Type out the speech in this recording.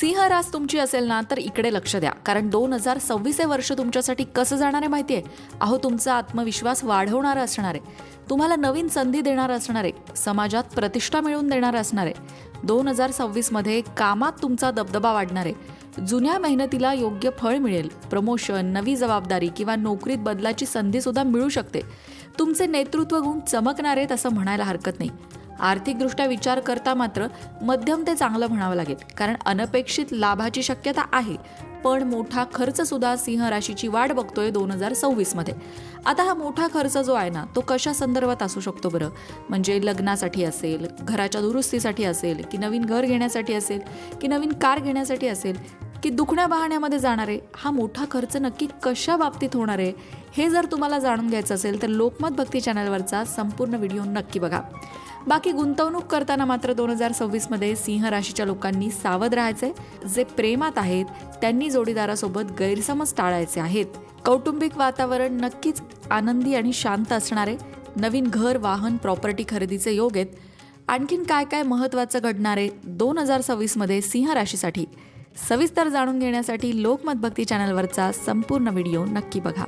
सिंह रास तुमची असेल ना तर इकडे लक्ष द्या. कारण दोन हजार सव्वीस हे वर्ष तुमच्यासाठी कसं जाणार आहे माहिती आहे अहो तुमचा आत्मविश्वास वाढवणारं असणार आहे. तुम्हाला नवीन संधी देणारं असणार आहे. समाजात प्रतिष्ठा मिळवून देणारं असणार आहे. दोन हजार सव्वीसमध्ये कामात तुमचा दबदबा वाढणार आहे. जुन्या मेहनतीला योग्य फळ मिळेल. प्रमोशन नवी जबाबदारी किंवा नोकरीत बदलाची संधीसुद्धा मिळू शकते. तुमचे नेतृत्व गुण चमकणार आहेत असं म्हणायला हरकत नाही. आर्थिकदृष्ट्या विचार करता मात्र मध्यम ते चांगलं म्हणावं लागेल. कारण अनपेक्षित लाभाची शक्यता आहे. पण मोठा खर्च सुद्धा सिंह राशीची वाट बघतोय दोन हजार सव्वीसमध्ये. आता हा मोठा खर्च जो आहे ना तो कशा संदर्भात असू शकतो बरं? म्हणजे लग्नासाठी असेल घराच्या दुरुस्तीसाठी असेल की नवीन घर घेण्यासाठी असेल की नवीन कार घेण्यासाठी असेल की दुखण्या बहाण्यामध्ये जाणारे हा मोठा खर्च नक्की कशा बाबतीत होणार आहे? हे जर तुम्हाला जाणून घ्यायचं असेल तर लोकमत भक्ती चॅनलवरचा संपूर्ण व्हिडिओ नक्की बघा. बाकी गुंतवणूक करताना मात्र दोन हजार सव्वीसमध्ये सिंह राशीच्या लोकांनी सावध राहायचे जे प्रेमात आहेत त्यांनी जोडीदारासोबत गैरसमज टाळायचे आहेत. कौटुंबिक वातावरण नक्कीच आनंदी आणि शांत असणारे. नवीन घर वाहन प्रॉपर्टी खरेदीचे योग आहेत. आणखीन काय काय महत्त्वाचं घडणारे दोन हजार सव्वीसमध्ये सिंह राशीसाठी? सविस्तर जाणून घेण्यासाठी लोकमत भक्ती चॅनलवरचा संपूर्ण व्हिडिओ नक्की बघा.